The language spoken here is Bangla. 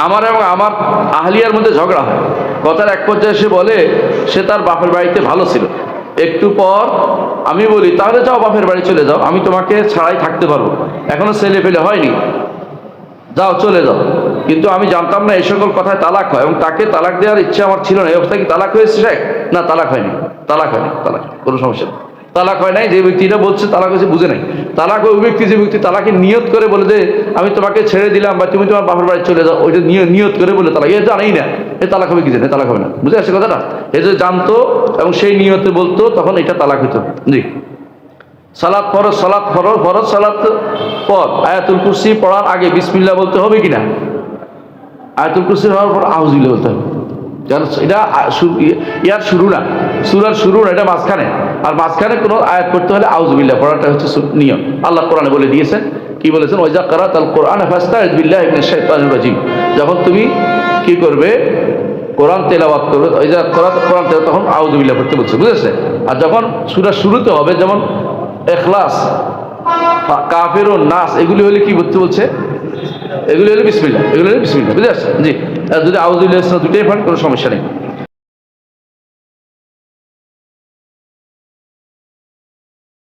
আমার এবং আমার আহলিয়ার মধ্যে ঝগড়া হয়। কথার এক পর্যায়ে সে বলে, সে তার বাপের বাড়িতে ভালো ছিল। একটু পর আমি বলি, তাহলে যাও বাপের বাড়ি চলে যাও, আমি তোমাকে ছাড়াই থাকতে পারব। এখনও ছেলে ফেলে হয়নি। যাও, চলে যাও। কিন্তু আমি জানতাম না এই সকল কথায় তালাক হয় এবং তাকে তালাক দেওয়ার ইচ্ছা আমার ছিল না। এই অবস্থা কি তালাক হয়েছে, শেখ? না, তালাক হয়নি। তালাক হয়নি, তালাক কোনো সমস্যা তালাক হয় নাই, যে ব্যক্তিটা বলছে তালাক হয়েছে, বুঝে নাই। তালাক ওই ব্যক্তি যে ব্যক্তি তালাকে নিয়ত করে বলে যে, আমি তোমাকে ছেড়ে দিলাম বা তুমি তোমার বাপের বাড়ি চলে যাও ওইটা নিয়- নিয়ত করে বলে তালাক। এ জানাই না, এ তালাক হবে কি জানে তালাক হবে না। বুঝে আসছে কথাটা? এ যে জানতো এবং সেই নিয়তে বলতো, তখন এটা তালাক হতো জি। সালাদ ফরজ সালাদ ফরজ ফরজ সালাদ পর। আয়াতুল কুরসি পড়ার আগে বিসমিল্লাহ বলতে হবে কিনা? আয়াতুল কুরসি হওয়ার পর আউজুল্লাহ বলতে হবে। এটা ইয়ার শুরু না, সুরার শুরু না, এটা মাঝখানে। আর মাঝখানে কোনো আয়াত করতে হলে আউজবিল্লাহ পড়াটা হচ্ছে নিয়ম। আল্লাহ কোরআনে বলে দিয়েছেন, কি বলেছেন? ওইজা করাত আল কোরআন শাইতানির রাজিম। যখন তুমি কি করবে? কোরআন তেলাওয়াত করবে ওইজা কোরআন কোরআন তেলাওয়াত, তখন আউজবিল্লাহ পড়তে বলছে, বুঝেছে? আর যখন সুরা শুরুতে হবে, যেমন এখলাস কাফের ও নাস, এগুলি হলে কি করতে বলছে? এগুলি হলে বিসমিল্লা এগুলি হলে বিসমিল্লা বুঝে আসছে? জি। আর যদি আউজুল্লাহ দুটোই পান কোনো সমস্যা নেই।